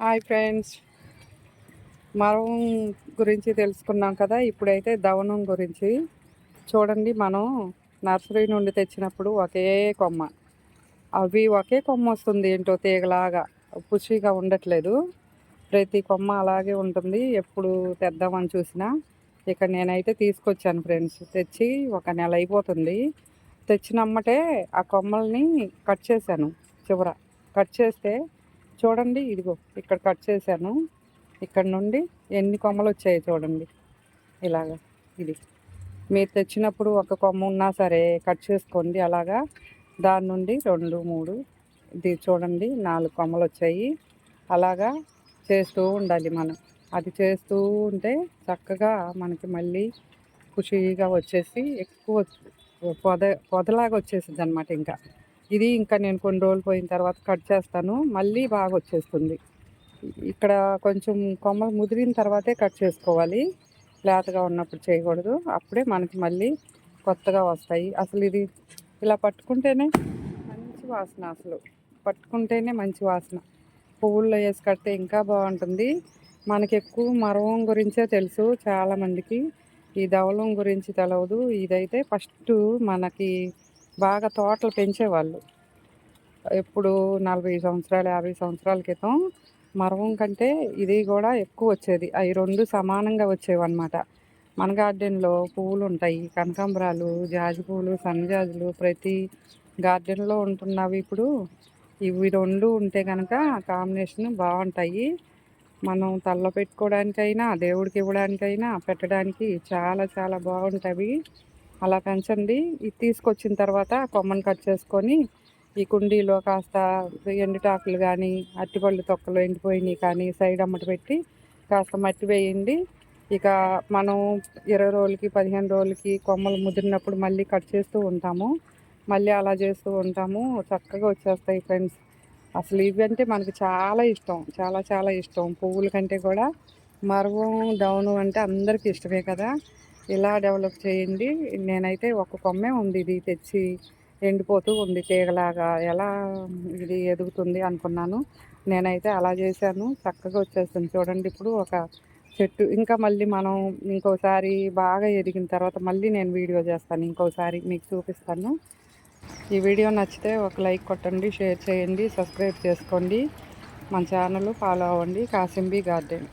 Hi friends. మరం గురించి తెలుసుకున్నాం కదా ఇప్పుడైతే దవనం గురించి. చూడండి మనం నర్సరీ నుండి తెచ్చినప్పుడు ఒకే కొమ్మ. అవి ఒకే కొమ్మ వస్తుంది ఏంటో తీగలాగా. పుషిగా ఉండట్లేదు. ప్రతి కొమ్మ అలాగే ఉంటుంది. ఎప్పుడు తెద్దామని చూసినా. ఇక నేనైతే తీసుకొచ్చాను ఫ్రెండ్స్. తెచ్చి ఒక నెల అయిపోతుంది. తెచ్చినమ్మటే ఆ కొమ్మల్ని కట్ చేశాను చివర. కట్ చేస్తే చూడండి ఇదిగో ఇక్కడ కట్ చేశాను. ఇక్కడ నుండి ఎన్ని కొమ్మలు వచ్చాయి చూడండి. ఇలాగా ఇది. మీరు తెచ్చినప్పుడు ఒక కొమ్మ ఉన్నా సరే కట్ చేసుకోండి. అలాగా దాని నుండి రెండు మూడు ఇది చూడండి నాలుగు కొమ్మలు వచ్చాయి. అలాగా చేస్తూ ఉండాలి మనం. అది చేస్తూ ఉంటే చక్కగా మనకి మళ్ళీ ఖుషీగా వచ్చేసి ఎక్కువ పొద పొదలాగా వచ్చేసింది అనమాట ఇంకా. ఇది ఇంకా నేను కొన్ని రోజులు పోయిన తర్వాత కట్ చేస్తాను. మళ్ళీ బాగా వచ్చేస్తుంది. ఇక్కడ కొంచెం కొమ్మలు ముదిరిన తర్వాతే కట్ చేసుకోవాలి. లేతగా ఉన్నప్పుడు చేయకూడదు. అప్పుడే మనకి మళ్ళీ కొత్తగా వస్తాయి. అసలు ఇది ఇలా పట్టుకుంటేనే మంచి వాసన అసలు. పట్టుకుంటేనే మంచి వాసన. పువ్వుల్లో వేసి కడితే ఇంకా బాగుంటుంది. మనకి ఎక్కువ మరవం గురించే తెలుసు చాలామందికి. ఈ ధవలం గురించి తెలవదు. ఇదైతే ఫస్ట్ మనకి బాగా తోటలు పెంచేవాళ్ళు. ఎప్పుడు నలభై సంవత్సరాలు యాభై సంవత్సరాల క్రితం మరవం కంటే ఇది కూడా ఎక్కువ వచ్చేది. అవి రెండు సమానంగా వచ్చేవన్నమాట. మన గార్డెన్లో పువ్వులు ఉంటాయి కనకాంబరాలు జాజి పువ్వులు సన్నజాజులు ప్రతి గార్డెన్లో ఉంటున్నవి ఇప్పుడు. ఇవి రెండు ఉంటే కనుక కాంబినేషన్ బాగుంటాయి. మనం తల్లో పెట్టుకోవడానికైనా దేవుడికి ఇవ్వడానికైనా పెట్టడానికి చాలా చాలా బాగుంటాయి అలా పెంచండి ఇది తీసుకొచ్చిన తర్వాత కొమ్మను కట్ చేసుకొని ఈ కుండీలో కాస్త ఎండుటాకులు కానీ అట్టిపళ్ళు తొక్కలు ఎండిపోయినాయి కానీ సైడ్ అమ్మట పెట్టి కాస్త మట్టి వేయండి. ఇక మనం ఇరవై రోజులకి పదిహేను రోజులకి కొమ్మలు ముదిరినప్పుడు మళ్ళీ కట్ చేస్తూ ఉంటాము. మళ్ళీ అలా చేస్తూ ఉంటాము. చక్కగా వచ్చేస్తాయి ఫ్రెండ్స్ అసలు ఇవి అంటే మనకి చాలా ఇష్టం. చాలా చాలా ఇష్టం. పువ్వుల కంటే కూడా మరువం డౌను అంటే అందరికీ ఇష్టమే కదా. ఇలా డెవలప్ చేయండి? నేనైతే ఒక కొమ్మే ఉంది ఇది తెచ్చి ఎండిపోతూ ఉంది తీగలాగా. ఎలా ఇది ఎదుగుతుంది అనుకున్నాను. నేనైతే అలా చేశాను. చక్కగా వచ్చేస్తుంది చూడండి ఇప్పుడు ఒక చెట్టు. ఇంకా మళ్ళీ మనం ఇంకోసారి బాగా ఎదిగిన తర్వాత మళ్ళీ నేను వీడియో చేస్తాను. ఇంకోసారి మీకు చూపిస్తాను. ఈ వీడియో నచ్చితే ఒక లైక్ కొట్టండి షేర్ చేయండి సబ్స్క్రైబ్ చేసుకోండి. మన ఛానల్ ఫాలో అవ్వండి. కాసింబీ గార్డెన్.